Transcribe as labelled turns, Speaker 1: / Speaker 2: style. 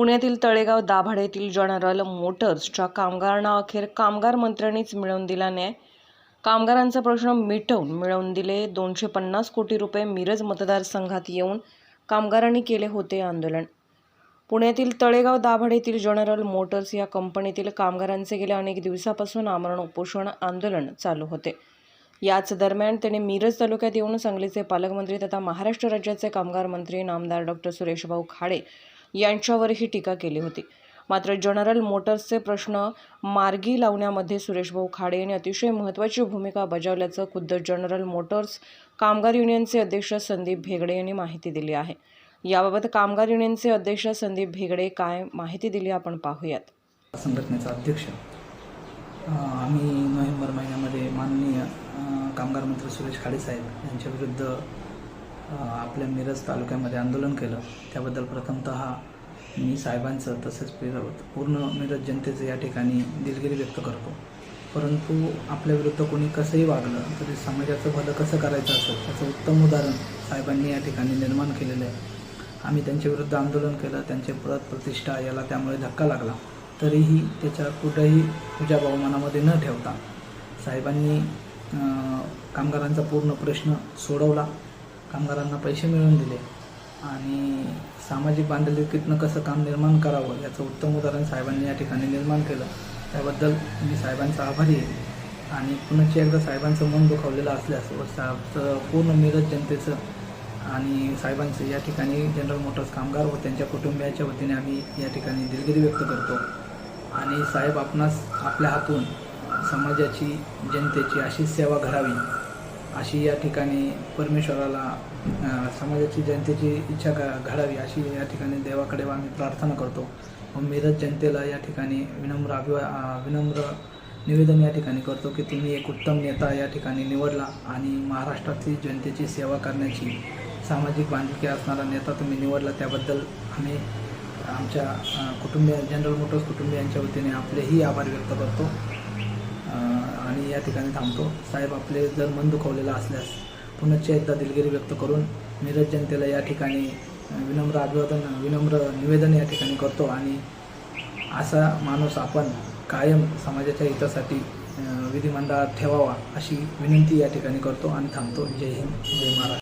Speaker 1: पुण्यातील तळेगाव दाभाडेतील जनरल मोटर्सच्या कामगारांना अखेर कामगार मंत्र्यांनीच मिळवून दिला न्याय. कामगारांचा प्रश्न मिटवून मिळवून दिले. दोनशे पन्नास कोटी रुपये मिरज मतदारसंघात येऊन कामगारांनी केले होते आंदोलन. पुण्यातील तळेगाव दाभाडेतील जनरल मोटर्स या कंपनीतील कामगारांचे गेल्या अनेक दिवसापासून आमरण उपोषण आंदोलन चालू होते. याच दरम्यान त्याने मिरज तालुक्यात येऊन सांगलीचे पालकमंत्री तथा महाराष्ट्र राज्याचे कामगार मंत्री नामदार डॉक्टर सुरेशभाऊ खाडे यांच्यावरही टीका केली होती. मात्र जनरल मोटर्सचे प्रश्न मार्गी लावण्यामध्ये सुरेशभाऊ खाडे यांनी अतिशय महत्त्वाची भूमिका बजावल्याचं खुद्द जनरल मोटर्स कामगार युनियनचे अध्यक्ष संदीप भेगडे यांनी माहिती दिली आहे. याबाबत कामगार युनियनचे अध्यक्ष संदीप भेगडे काय माहिती दिली आपण पाहूयात.
Speaker 2: संघटनेचा अध्यक्ष आम्ही नोव्हेंबर महिन्यामध्ये माननीय कामगार मंत्री सुरेश खाडेसाहेब यांच्याविरुद्ध आपल्या मिरज तालुक्यामध्ये आंदोलन केलं. त्याबद्दल प्रथमतः मी साहेबांचं तसेच पूर्ण मिरज जनतेचं या ठिकाणी दिलगिरी व्यक्त करतो. परंतु आपल्याविरुद्ध कोणी कसंही वागलं तरी समाजाचं भलं कसं करायचं असेल त्याचं उत्तम उदाहरण साहेबांनी या ठिकाणी निर्माण केलेलं आहे. आम्ही त्यांच्याविरुद्ध आंदोलन केलं त्यांचे पद प्रतिष्ठा याला त्यामुळे धक्का लागला. तरीही त्याच्या कुठंही तुझ्या बहुमानामध्ये न ठेवता साहेबांनी कामगारांचा पूर्ण प्रश्न सोडवला. कामगारांना पैसे मिळवून दिले. आणि सामाजिक बांधिलकीतनं कसं काम निर्माण करावं याचं उत्तम उदाहरण साहेबांनी या ठिकाणी निर्माण केलं. त्याबद्दल मी साहेबांचा आभारी आहे. आणि पुन्हा एकदा साहेबांचं मन दुखावलेलं असल्यास व साहेबचं पूर्ण मिरज जनतेचं आणि साहेबांचं या ठिकाणी जनरल मोटर्स कामगार व त्यांच्या कुटुंबियाच्या वतीने आम्ही या ठिकाणी दिलगिरी व्यक्त करतो. आणि साहेब आपणास आपल्या हातून समाजाची जनतेची अशी सेवा घडावी. अशी या ठिकाणी परमेश्वराला समाजाची जनतेची इच्छा घ- घडावी अशी या ठिकाणी देवाकडे आम्ही प्रार्थना करतो. व मिरज जनतेला या ठिकाणी विनम्र अभिवा विनम्र निवेदन या ठिकाणी करतो की तुम्ही एक उत्तम नेता या ठिकाणी निवडला आणि महाराष्ट्रातली जनतेची सेवा करण्याची सामाजिक बांधिलकी असणारा नेता तुम्ही निवडला त्याबद्दल आम्ही आमच्या अं, कुटुंबीय जनरल मोटर्स कुटुंबियांच्या वतीने आपलेही आभार व्यक्त करतो. या ठिकाणी थांबतो. साहेब आपले जर मन दुखवलेलं असल्यास पुनश्च एकदा दिलगिरी व्यक्त करून मिरज जनतेला या ठिकाणी विनम्र अभिवादन विनम्र निवेदन या ठिकाणी करतो आणि असा माणूस आपण कायम समाजाच्या हितासाठी विधिमंडळात ठेवावा अशी विनंती या ठिकाणी करतो आणि थांबतो. जय हिंद जय महाराष्ट्र.